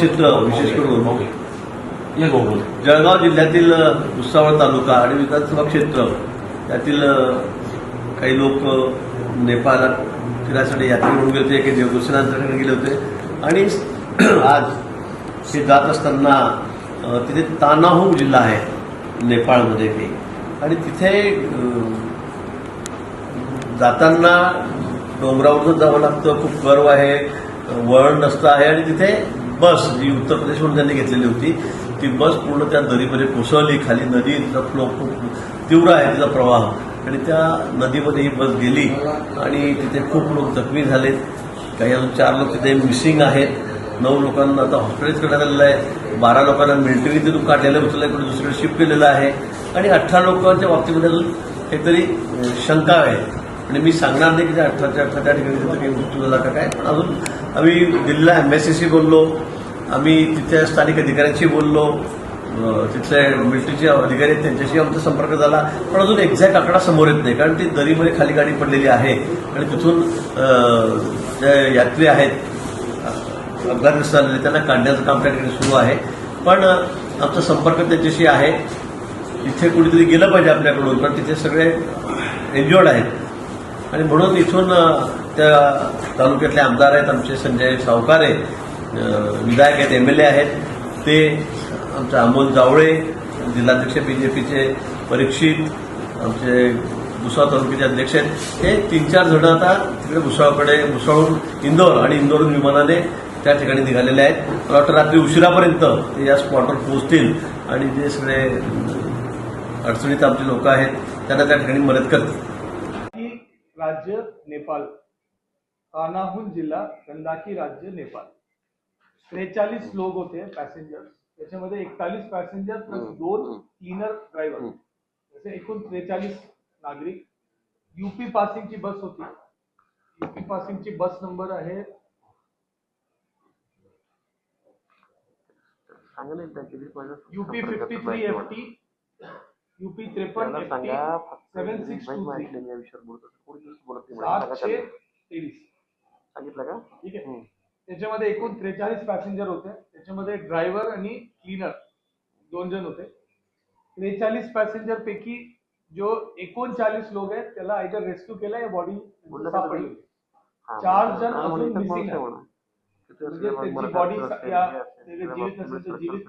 क्षेत्र विशेष करून जळगाव जिल्ह्यातील भुसावळ तालुका आणि विधानसभा क्षेत्र त्यातील काही लोक नेपाळात फिरायसाठी यात्रा म्हणून गेले होते काही देवदर्शनासाठी गेले होते. आणि आज हे जात असताना तिथे तानाहू जिल्हा आहे नेपाळमध्ये काही आणि तिथे जाताना डोंगरावरून जावं लागतं खूप गर्व आहे वळण रस्ता आहे आणि तिथे बस जी उत्तर प्रदेशमधून त्यांनी घेतलेली होती ती बस पूर्ण त्या दरीमध्ये कोसळली खाली नदी तिचा फ्लो खूप तीव्र आहे तिचा प्रवाह. आणि त्या नदीमध्ये ही बस गेली आणि तिथे खूप लोक जखमी झालेत. काही अजून चार लोक तिथे मिसिंग आहेत. नऊ लोकांना आता हॉस्पिटलाइज करण्यात आलेलं आहे. बारा लोकांना मिलिटरी तिथून काढलेलं उचललं इकडे दुसरीकडे शिफ्ट केलेलं आहे. आणि अठरा लोकांच्या बाबतीमध्ये अजून काहीतरी शंका आहे. आणि मी सांगणार नाही की त्या अठराच्या अठरा त्या ठिकाणी तिथं काही मृत्यू झाला का काय पण अजून आम्ही दिल्लीला एम्बॅसीशी बोललो आम्ही तिथल्या स्थानिक अधिकाऱ्यांशी बोललो तिथले मिलिटरीचे अधिकारी आहेत त्यांच्याशी आमचा संपर्क झाला पण अजून एक्झॅक्ट आकडा समोर येत नाही कारण ती दरीमध्ये खाली गाडी पडलेली आहे आणि तिथून जे यात्री आहेत अपघातग्रस्त झालेले त्यांना काढण्याचं काम त्या ठिकाणी सुरू आहे. पण आमचा संपर्क त्यांच्याशी आहे. इथे कुठेतरी गेलं पाहिजे आपल्याकडून पण तिथे सगळे एन्जॉयड आहेत. आणि म्हणून इथून त्या तालुक्यातले आमदार आहेत आमचे संजय सावकारे अ, विधायक आहेत एम एल ए आहेत. ते आमचे अमोल जावळे जिल्हाध्यक्ष बी जे पीचे परीक्षित आमचे भुसाळ तालुक्याचे अध्यक्ष आहेत. हे तीन चार जण आता तिकडे भुसावळकडे भुसावळहून इंदोर आणि इंदोरहून विमानाने त्या ठिकाणी निघालेले आहेत. मला वाटतं रात्री उशिरापर्यंत ते या स्पॉटवर पोहोचतील आणि जे सगळे अडचणीत आमचे लोक आहेत त्यांना त्या ठिकाणी मदत करतील. राज्य नेपाल कानाहून जिल्हा गंदाकी राज्य नेपाळ त्रेचाळीस लोक होते पॅसेंजर त्याच्यामध्ये एकतालीस पॅसेंजर प्लस दोन क्लीनर ड्रायव्हर असे एकूण त्रेचाळीस नागरिक. युपी पासिंगची बस होती. युपी पासिंगची बस नंबर आहे. UP fifty three F T UP त्रेपन्न F T seven six two three सातशे तेवीस. सांगितलं का? ठीक आहे. त्याच्यामध्ये एकूण त्रेचाळीस पॅसेंजर होते. त्याच्यामध्ये ड्रायव्हर आणि क्लीनर दोन जण होते. त्रेचाळीस पॅसेंजर पैकी जो एकोणचाळीस लोक आहेत त्याला आयदर रेस्क्यू केला या बॉडी सापडली. चार जण अजून मिसिंग बॉडी या जीवित नसेल तर जीवित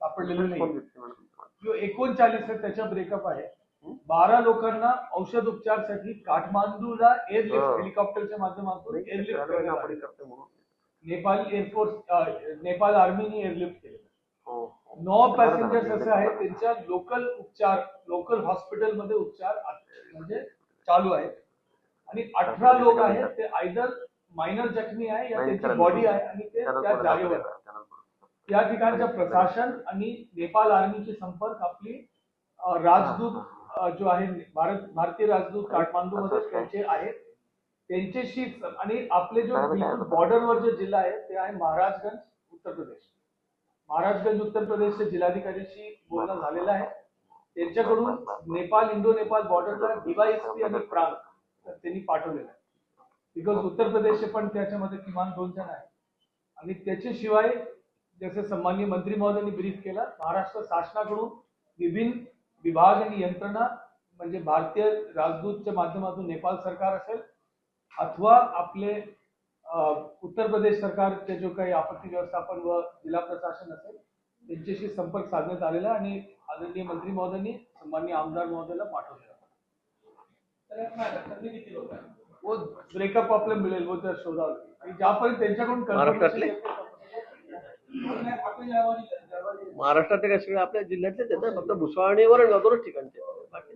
सापडलेली नाही जो एकोणचाळीस आहे त्याच्या ब्रेकअप आहे. बारा लोकांना औषध उपचारसाठी काठमांडूला एअरलिफ्ट. हेलिकॉप्टरच्या माध्यमातून airlift Nepal air force Nepal आर्मीने airlift केले नऊ पॅसेंजर्स असे आहेत त्यांच्या लोकल उपचार लोकल हॉस्पिटलमध्ये उपचार म्हणजे चालू आहेत. आणि अठरा लोक आहेत ते आयदर मायनर जखमी आहे या त्यांची बॉडी आहे आणि ते त्या जागेवर आहे. त्या ठिकाणचं प्रशासन आणि नेपाळ आर्मीचे संपर्क आपली अ, राजदूत अ, जो आहे भारत भारतीय राजदूत काठमांडू मध्ये त्यांचे आहेत. त्यांच्याशी आणि आपले जो बॉर्डरवर जो जिल्हा आहे ते आहे महाराजगंज उत्तर प्रदेश. महाराजगंज उत्तर प्रदेशच्या जिल्हाधिकाऱ्यांशी बोलणं झालेलं आहे. त्यांच्याकडून नेपाळ इंडो नेपाळ बॉर्डरला डीवायएसपी आणि प्रांत त्यांनी पाठवलेलं आहे. बिकॉज उत्तर प्रदेशचे पण त्याच्यामध्ये किमान दोन जण आहेत. आणि त्याच्याशिवाय जसे सन्माननीय मंत्री महोदयांनी ब्रीफ केला महाराष्ट्र शासनाकडून विभिन्न विभाग आणि यंत्रणा म्हणजे भारतीय राजदूतच्या माध्यमातून नेपाळ सरकार असेल अथवा आपले उत्तर प्रदेश सरकारचे जो काही आपत्ती व्यवस्थापन व जिल्हा प्रशासन असेल त्यांच्याशी संपर्क साधण्यात आलेला आणि आदरणीय मंत्री महोदयांनी सन्माननीय आमदार महोदयाला पाठवलेला. वो ब्रेकअप आपल्याला मिळेल वो त्या शोधावं आणि ज्यापर्यंत त्यांच्याकडून महाराष्ट्रातले? confirmation काय सगळे आपल्या जिल्ह्यातलेच येतात ना फक्त भुसावळ आणि दोनच ठिकाणचे बाकी